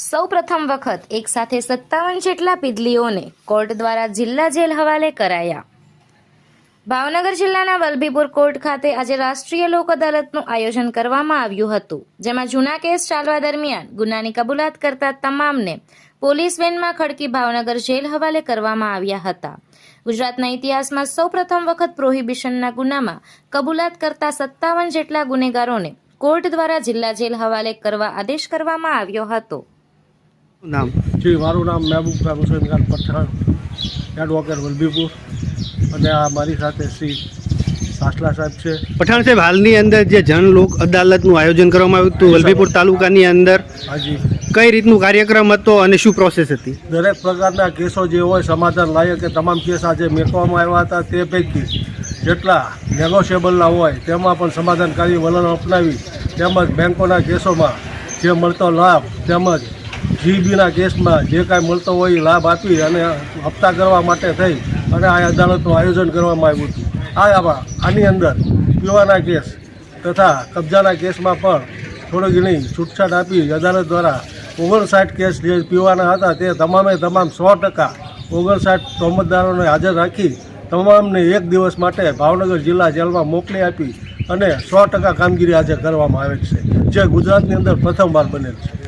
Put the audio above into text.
સૌ પ્રથમ વખત એક સાથે સત્તાવન જેટલા પીદલીઓને કોર્ટ દ્વારા જિલ્લા જેલ હવાલે કરાયા. ભાવનગર જિલ્લાના વલભીપુર કોર્ટ ખાતે આજે રાષ્ટ્રીય લોક અદાલતનું આયોજન કરવામાં આવ્યું હતું, જેમાં જૂના કેસ ચાલવા દરમિયાન ગુનાની કબૂલાત કરતા તમામને પોલીસ વેનમાં ખડકી ભાવનગર જેલ હવાલે કરવામાં આવ્યા હતા. ગુજરાતના ઇતિહાસમાં સૌ પ્રથમ વખત પ્રોહિબિશનના ગુનામાં કબૂલાત કરતા સત્તાવન જેટલા ગુનેગારોને કોર્ટ દ્વારા જિલ્લા જેલ હવાલે કરવા આદેશ કરવામાં આવ્યો હતો. નામ? જી મારું નામ મહેબૂબ ખાન પઠાણ એડવોકેટ વલભીપુર. અને આ મારી સાથે શ્રી સાસલા સાહેબ છે. પઠાણ સાહેબ હાલની અંદર જે જનલોક અદાલતનું આયોજન કરવામાં આવ્યું હતું વલભીપુર તાલુકાની અંદર હાજી. કઈ રીતનું કાર્યક્રમ હતો અને શું પ્રોસેસ હતી? દરેક પ્રકારના કેસો જે હોય સમાધાન લાયક એ તમામ કેસ આજે મેકવામાં આવ્યા હતા તે પૈકી જેટલા નેગોશિયેબલના હોય તેમાં પણ સમાધાનકારી વલણ અપનાવી તેમજ બેંકોના કેસોમાં જે મળતો લાભ તેમજ જીબીના કેસમાં જે કાંઈ મળતો હોય એ લાભ આપી અને હપ્તા કરવા માટે થઈ અને આ અદાલતનું આયોજન કરવામાં આવ્યું હતું. આ આની અંદર પીવાના કેસ તથા કબજાના કેસમાં પણ થોડી ઘણી છૂટછાટ આપી અદાલત દ્વારા ઓગણસાઠ કેસ જે પીવાના હતા તે તમામે તમામ સો ટકા ઓગણસાઠ તોમતદારોને હાજર રાખી તમામને એક દિવસ માટે ભાવનગર જિલ્લા જેલમાં મોકલી આપી અને સો ટકા કામગીરી આજે કરવામાં આવે છે. જે ગુજરાતની અંદર પ્રથમવાર બનેલ છે.